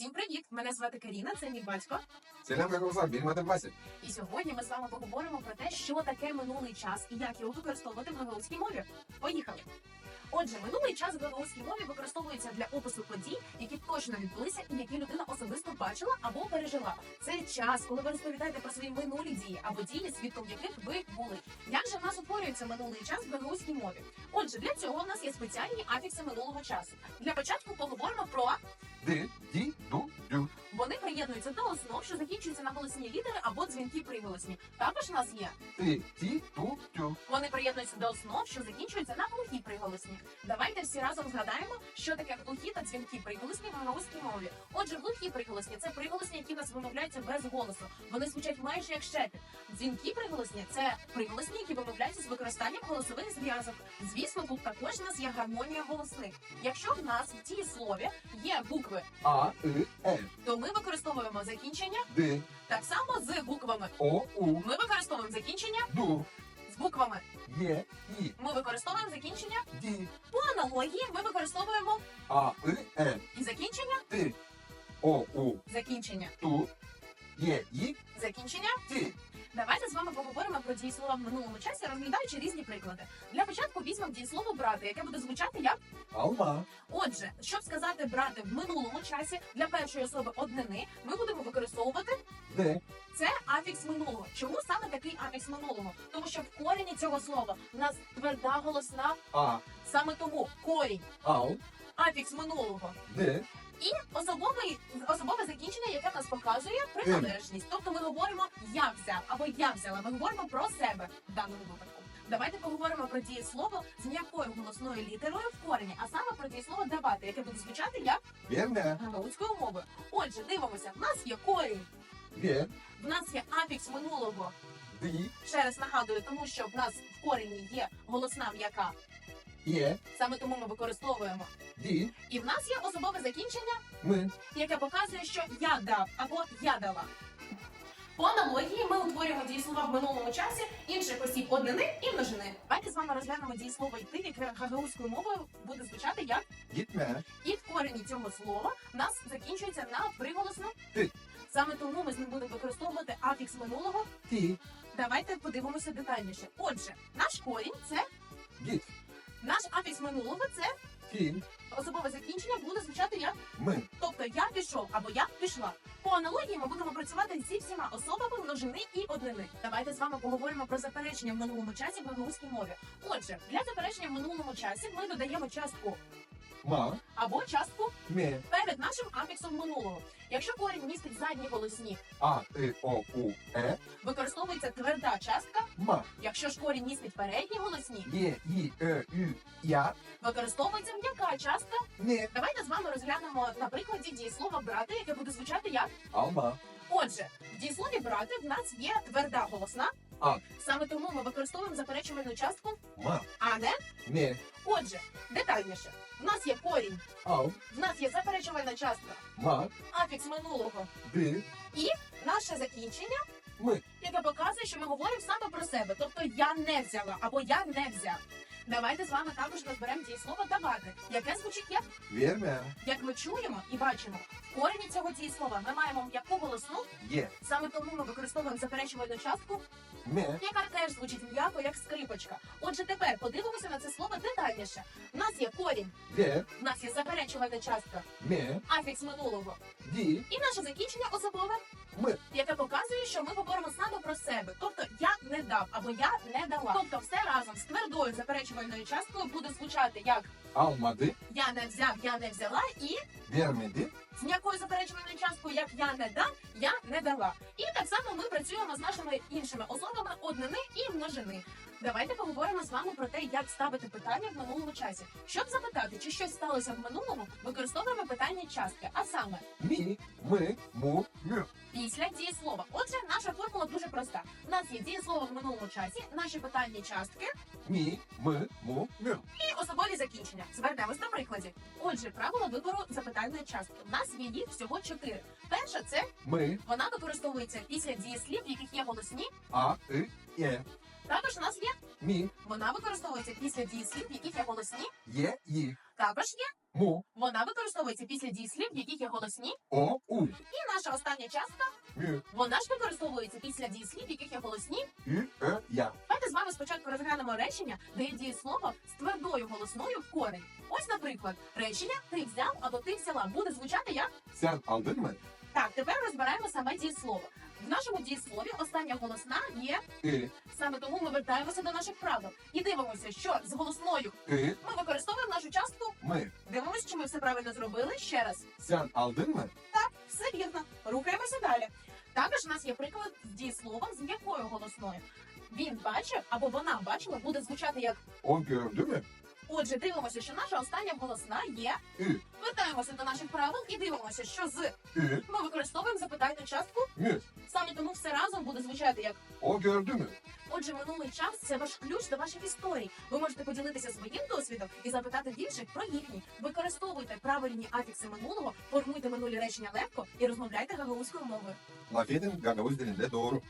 Всім привіт! Мене звати Каріна, це мій батько. Як глаза, біль математик. І сьогодні ми з вами поговоримо про те, що таке минулий час і як його використовувати в гагаузькій мові. Поїхали! Отже, минулий час в гагаузькій мові використовується для опису подій, які точно відбулися і які людина особисто бачила або пережила. Це час, коли ви розповідаєте про свої минулі дії або дії, свідком яких ви були. Як же в нас утворюється минулий час в гагаузькій мові? Отже, для цього в нас є спеціальні афікси минулого часу. Для початку поговоримо про Ди, ді, приєднуються до основ, що закінчуються на голосні літери або дзвінки приголосні. Також у нас є. Ти, ті, ту, тю. Вони приєднуються до основ, що закінчуються на глухі приголосні. Давайте всі разом згадаємо, що таке глухі та дзвінки приголосні в гагаузькій мові. Отже, глухі приголосні це приголосні, які в нас вимовляються без голосу. Вони звучать майже як шепіт. Дзвінки приголосні це приголосні, які вимовляються з використанням голосових зв'язок. Звісно, тут також у нас є гармонія голосних. Якщо в нас в цій слові є букви, А, и, е. то ми використовуємо закінчення Ди, так само з буквами. о, у, Ми використовуємо закінчення ду. з буквами. Є, і, Ми використовуємо закінчення ді. по аналогії. Ми використовуємо А, и, е. і закінчення, Ти. О, у, закінчення, ту. Є, і, закінчення. ті. Давайте з про дієслова в минулому часі, розглядаючи різні приклади. Для початку візьмемо дієслово брати, яке буде звучати як. Алма. Отже, щоб сказати брати в минулому часі для першої особи однини, ми будемо використовувати Де, це афікс минулого. Чому саме такий афікс минулого? Тому що в корені цього слова в нас тверда голосна. а, Саме тому корінь, ал, афікс минулого де, і особовий особове закінчення, яке нас показує приналежність. Тобто ми говоримо я взяв або я взяла. Ми говоримо про себе в даному випадку. Давайте поговоримо про дієслово з м'якою голосною літерою в корені, а саме про дієслово давати, яке буде звучати як вірне, гагаузькою мовою. Отже, дивимося, в нас є корінь, в нас є афікс минулого. ді, Ще раз нагадую, тому що в нас в корені є голосна м'яка. Є, Саме тому ми використовуємо. ді, І в нас є особове закінчення ми, яке показує, що я дав або я дала. По аналогії ми утворюємо дієслова в минулому часі інших осіб однини і множини. Давайте з вами розглянемо дієслово йти, яке гагаузькою мовою буде звучати як дітме, і в корені цього слова в нас закінчується на приголосну Ти. Саме тому ми з ним будемо використовувати афікс минулого. ті, Давайте подивимося детальніше. Отже, наш корінь це діт, минулого, це ті, особове закінчення буде звучати як ми, Тобто я пішов або я пішла. По аналогії ми будемо працювати зі всіма особами множини і однини. Давайте з вами поговоримо про заперечення в минулому часі в гагаузькій мові. Отже, для заперечення в минулому часі ми додаємо частку ма, або частку ме, перед нашим афіксом минулого. Якщо корінь містить задні голосні, а, и, о, у, е, використовується тверда частка. ма, Якщо ж корінь містить передні голосні, є, і, е, ю, я, використовується м'яка частка. не, Давайте з вами розглянемо на прикладі дієслова брати, яке буде звучати як. алма, Отже, в дієслові брати в нас є тверда голосна. А. Саме тому ми використовуємо заперечувальну частку, ма, а не. не, Отже, детальніше. В нас є корінь, ал, в нас є заперечувальна частка, ма, афікс минулого, і наше закінчення, ми, яке показує, що ми говоримо саме про себе. Тобто я не взяла або я не взяв. Давайте з вами також розберемо дієслово давати, яке звучить як, вірне, як ми чуємо і бачимо. Корені цього дієслова ми маємо м'яку голосну, є, саме тому ми використовуємо заперечувальну частку. Ме, яка теж звучить м'яко, як скрипочка. Отже, тепер подивимося на це слово детальніше. У нас є корінь, вє, у нас є заперечувальна частка, ме, афікс минулого, ді, і наше закінчення особове, ми, яке показує, що ми говоримо саме про себе. Тобто я не дав або я не дала. Тобто, все разом з твердою заперечувальною часткою буде звучати як алмади, я не взяв, я не взяла, і вірмеди, з м'якою заперечувальною часткою, як я не дав, я не дала. І так само ми працюємо з нашими іншими особами однини і множини. Давайте поговоримо з вами про те, як ставити питання в минулому часі. Щоб запитати, чи щось сталося в минулому, використовуємо питання частки, а саме мі, ми, му, мю, після дієслова. Отже, наша формула дуже проста. У нас є дієслово в минулому часі, наші питальні частки мі, ми, му, мю, і особові закінчення. Звернемось на прикладі. Отже, правила вибору запитальної частки. У нас є їх всього чотири. Перша це ми, вона використовується після дієслів, в яких є голосні. а, и, е, Також у нас є мі, вона використовується після дієслів, в яких є голосні. є, і, Також є му, Вона використовується після дієслів, яких є голосні. о, у, І наша остання частка мю, вона ж використовується після дієслів, яких є голосні. ü, е, я. Давайте з вами спочатку розглянемо речення, де є дієслово з твердою голосною в корень. Ось, наприклад, речення ти взяв або ти взяла буде звучати як Sen aldın mı? так. Тепер розбираємо саме дієслово. В нашому дієслові остання голосна є I, саме тому ми вертаємося до наших правил і дивимося, що з голосною I, ми використовуємо нашу частку. ми. Дивимося, чи ми все правильно зробили. Ще раз. Sen aldın mı? Все вірно. Рухаємося далі. Також у нас є приклад з дієсловом з м'якою голосною. Він бачив або вона бачила, буде звучати як O gördü mü? Отже, дивимося, що наша остання голосна є. I, Вертаємося до наших правил і дивимося, що з ми використовуємо запитальну частку. mü. Саме тому все разом буде звучати як. Gördü? Отже, минулий час це ваш ключ до ваших історій. Ви можете поділитися своїм досвідом і запитати інших про їхній. Використовуйте правильні афікси минулого, формуйте минулі речення легко і розмовляйте гагаузькою мовою. Edin Gagavuz dilinde doğru.